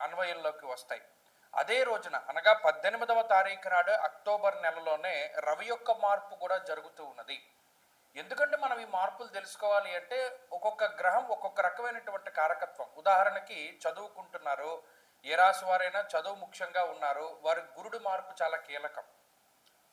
అన్వయంలోకి వస్తాయి. అదే రోజున అనగా పద్దెనిమిదవ తారీఖు నాడు అక్టోబర్ నెలలోనే రవి యొక్క మార్పు కూడా జరుగుతూ ఉన్నది. ఎందుకంటే మనం ఈ మార్పులు తెలుసుకోవాలి అంటే ఒక్కొక్క గ్రహం ఒక్కొక్క రకమైనటువంటి కారకత్వం. ఉదాహరణకి చదువుకుంటున్నారు ఏ రాశి వారైనా చదువు ముఖ్యంగా ఉన్నారు వారి గురుడు మార్పు చాలా కీలకం.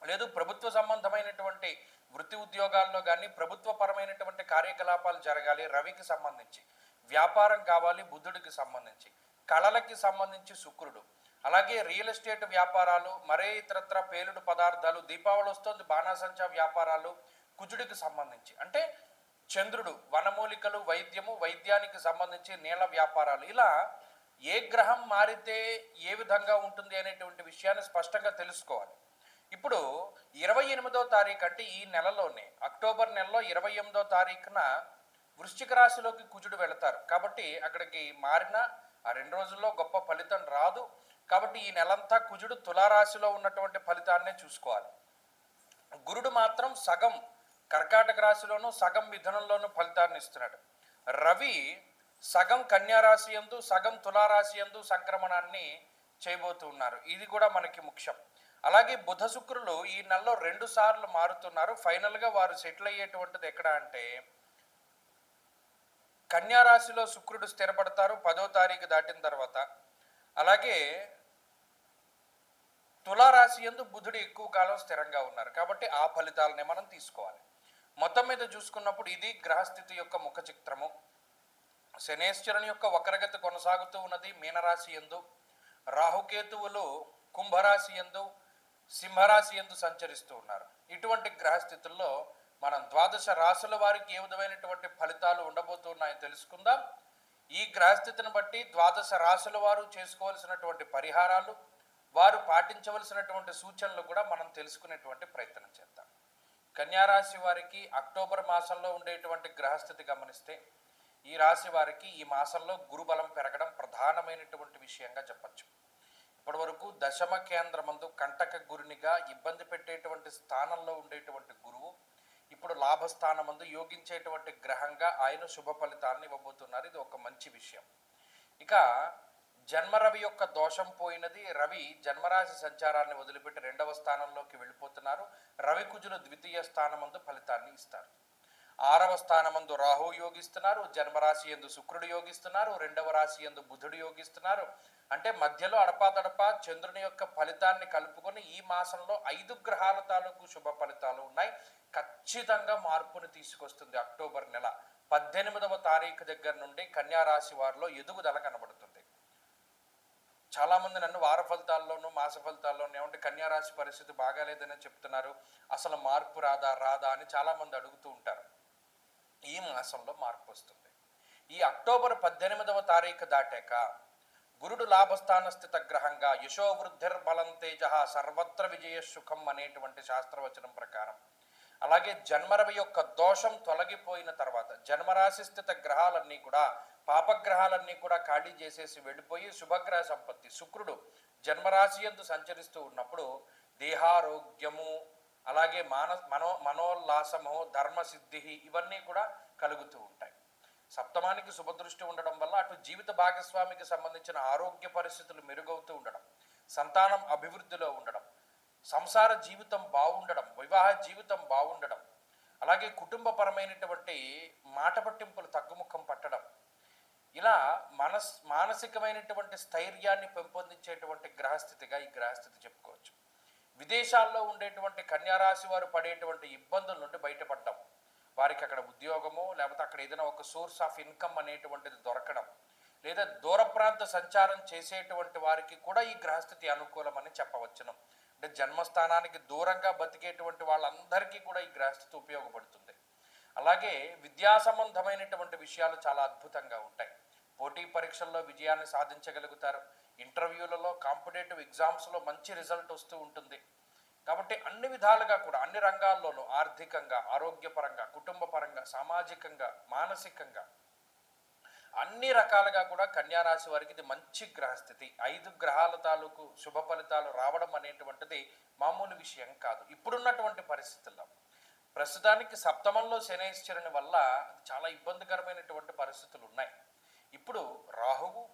లేదు ప్రభుత్వ సంబంధమైనటువంటి వృత్తి ఉద్యోగాల్లో కానీ ప్రభుత్వ పరమైనటువంటి కార్యకలాపాలు జరగాలి రవికి సంబంధించి. వ్యాపారం కావాలి బుద్ధుడికి సంబంధించి. కళలకి సంబంధించి శుక్రుడు. అలాగే రియల్ ఎస్టేట్ వ్యాపారాలు మరే ఇతరత్ర పేలుడు పదార్థాలు దీపావళి వస్తుంది బాణాసంచా వ్యాపారాలు కుజుడికి సంబంధించి. అంటే చంద్రుడు వనమూలికలు వైద్యము వైద్యానికి సంబంధించి నీళ్ళ వ్యాపారాలు. ఇలా ఏ గ్రహం మారితే ఏ విధంగా ఉంటుంది అనేటువంటి విషయాన్ని స్పష్టంగా తెలుసుకోవాలి. ఇప్పుడు ఇరవై ఎనిమిదో తారీఖు అంటే ఈ నెలలోనే అక్టోబర్ నెలలో ఇరవై ఎనిమిదో తారీఖున వృశ్చిక రాశిలోకి కుజుడు వెళతారు. కాబట్టి అక్కడికి మారిన ఆ రెండు రోజుల్లో గొప్ప ఫలితం రాదు. కాబట్టి ఈ నెలంతా కుజుడు తులారాశిలో ఉన్నటువంటి ఫలితాన్నే చూసుకోవాలి. గురుడు మాత్రం సగం కర్కాటక రాశిలోను సగం మిథునంలోను ఫలితాన్ని ఇస్తున్నాడు. రవి సగం కన్యారాశి ఎందు యందు సగం తులారాశి యందు సంక్రమణాన్ని చేయబోతూ ఉన్నారు. ఇది కూడా మనకి ముఖ్యం. అలాగే బుధ శుక్రులు ఈ నెలలో రెండు సార్లు మారుతున్నారు. ఫైనల్గా వారు సెటిల్ అయ్యేటువంటిది ఎక్కడ అంటే కన్యా రాశిలో శుక్రుడు స్థిరపడతారు పదో తారీఖు దాటిన తర్వాత. అలాగే తులారాశి ఎందు బుధుడు ఎక్కువ కాలం స్థిరంగా ఉన్నారు. కాబట్టి ఆ ఫలితాలనే మనం తీసుకోవాలి. మొత్తం మీద చూసుకున్నప్పుడు ఇది గ్రహస్థితి యొక్క ముఖ చిత్రము. శనేశ్వరుని యొక్క వక్రగతి కొనసాగుతూ ఉన్నది మీనరాశి ఎందు రాహుకేతువులు కుంభరాశి ఎందు సింహరాశి ఎందు సంచరిస్తూ ఉన్నారు. ఇటువంటి గ్రహస్థితుల్లో మనం ద్వాదశ రాశుల వారికి ఏ విధమైనటువంటి ఫలితాలు ఉండబోతున్నాయో తెలుసుకుందాం. ఈ గ్రహస్థితిని బట్టి ద్వాదశ రాసుల వారు చేసుకోవాల్సినటువంటి పరిహారాలు వారు పాటించవలసినటువంటి సూచనలు కూడా మనం తెలుసుకునేటువంటి ప్రయత్నం చేద్దాం. కన్యారాశి వారికి అక్టోబర్ మాసంలో ఉండేటువంటి గ్రహస్థితి గమనిస్తే ఈ రాశి వారికి ఈ మాసంలో గురుబలం పెరగడం ప్రధానమైనటువంటి విషయంగా చెప్పచ్చు. ఇప్పటి వరకు దశమ కేంద్రమందు కంటక గురునిగా ఇబ్బంది పెట్టేటువంటి స్థానంలో ఉండేటువంటి గురువు ఇప్పుడు లాభస్థానమందు యోగించేటువంటి గ్రహంగా ఆయన శుభ ఫలితాలను ఇవ్వబోతున్నారు. ఇది ఒక మంచి విషయం. ఇక జన్మరవి యొక్క దోషం పోయినది రవి జన్మరాశి సంచారాన్ని వదిలిపెట్టి రెండవ స్థానంలోకి వెళ్ళిపోతున్నారు. రవి కుజులు ద్వితీయ స్థానమందు ఫలితాన్ని ఇస్తారు. ఆరవ స్థానమందు రాహు యోగిస్తున్నారు జన్మరాశి ఎందు శుక్రుడు యోగిస్తున్నారు రెండవ రాశి ఎందు బుధుడు యోగిస్తున్నారు. అంటే మధ్యలో అడపాదడపా చంద్రుని యొక్క ఫలితాన్ని కలుపుకొని ఈ మాసంలో ఐదు గ్రహాల తాలూకు శుభ ఫలితాలు ఉన్నాయి. ఖచ్చితంగా మార్పుని తీసుకొస్తుంది అక్టోబర్ నెల. పద్దెనిమిదవ తారీఖు దగ్గర నుండి కన్యారాశి వారిలో ఎదుగుదల కనబడుతుంది. చాలా మంది నన్ను వార ఫలితాల్లోనూ మాస ఫలితాల్లోనూ ఏమంటే కన్యారాశి పరిస్థితి బాగాలేదని చెప్తున్నారు. అసలు మార్పు రాదా రాదా అని చాలామంది అడుగుతూ ఉంటారు. ఈ మాసంలో మార్పు వస్తుంది. ఈ అక్టోబర్ పద్దెనిమిదవ తారీఖు దాటాక గురుడు లాభస్థాన స్థిత గ్రహంగా యశోవృద్ధిర్ బలం తేజ సర్వత్ర విజయ సుఖం అనేటువంటి శాస్త్రవచనం ప్రకారం అలాగే జన్మరవి యొక్క దోషం తొలగిపోయిన తర్వాత జన్మరాశి స్థిత గ్రహాలన్నీ కూడా పాపగ్రహాలన్నీ కూడా ఖాళీ చేసేసి వెళ్ళిపోయి శుభగ్రహ సంపత్తి శుక్రుడు జన్మరాశి ఎందు సంచరిస్తూ ఉన్నప్పుడు దేహారోగ్యము అలాగే మాన మనో మనోల్లాసము ధర్మసిద్ధి ఇవన్నీ కూడా కలుగుతూ ఉంటాయి. సప్తమానికి శుభదృష్టి ఉండడం వల్ల అటు జీవిత భాగస్వామికి సంబంధించిన ఆరోగ్య పరిస్థితులు మెరుగవుతూ ఉండడం సంతానం అభివృద్ధిలో ఉండడం సంసార జీవితం బాగుండడం వివాహ జీవితం బాగుండడం అలాగే కుటుంబపరమైనటువంటి మాట పట్టింపులు తగ్గుముఖం పట్టడం ఇలా మనస్ మానసికమైనటువంటి స్థైర్యాన్ని పెంపొందించేటువంటి గ్రహస్థితిగా ఈ గ్రహస్థితి చెప్పుకోవచ్చు. విదేశాల్లో ఉండేటువంటి కన్యారాశి వారు పడేటువంటి ఇబ్బందుల నుండి బయటపడటం వారికి అక్కడ ఉద్యోగము లేకపోతే అక్కడ ఏదైనా ఒక సోర్స్ ఆఫ్ ఇన్కమ్ అనేటువంటిది దొరకడం. లేదా దూర ప్రాంత సంచారం చేసేటువంటి వారికి కూడా ఈ గ్రహస్థితి అనుకూలమని చెప్పవచ్చును. అంటే జన్మస్థానానికి దూరంగా బతికేటువంటి వాళ్ళందరికీ కూడా ఈ గ్రహస్థితి ఉపయోగపడుతుంది. అలాగే విద్యా సంబంధమైనటువంటి విషయాలు చాలా అద్భుతంగా ఉంటాయి. పోటీ పరీక్షల్లో విజయాన్ని సాధించగలుగుతారు. ఇంటర్వ్యూలలో కాంపిటేటివ్ ఎగ్జామ్స్లో మంచి రిజల్ట్ వస్తూ ఉంటుంది. కాబట్టి అన్ని విధాలుగా కూడా అన్ని రంగాల్లోనూ ఆర్థికంగా ఆరోగ్యపరంగా కుటుంబ పరంగా సామాజికంగా మానసికంగా అన్ని రకాలుగా కూడా కన్యారాశి వారికి ఇది మంచి గ్రహస్థితి. ఐదు గ్రహాల తాలూకు శుభ ఫలితాలు రావడం అనేటువంటిది మామూలు విషయం కాదు. ఇప్పుడున్నటువంటి పరిస్థితుల్లో ప్రస్తుతానికి సప్తమంలో శనేశ్వరుని వల్ల చాలా ఇబ్బందికరమైనటువంటి పరిస్థితులు ఉన్నాయి. ఇప్పుడు రాహువు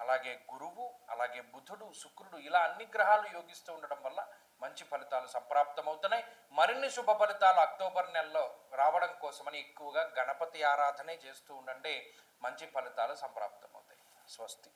అలాగే గురువు అలాగే బుధుడు శుక్రుడు ఇలా అన్ని గ్రహాలు యోగిస్తూ ఉండడం వల్ల మంచి ఫలితాలు సంప్రాప్తమవుతున్నాయి. మరిన్ని శుభ ఫలితాలు అక్టోబర్ నెలలో రావడం కోసమని ఎక్కువగా గణపతి ఆరాధనే చేస్తూ ఉండండి. మంచి ఫలితాలు సంప్రాప్తమవుతాయి. స్వస్తి.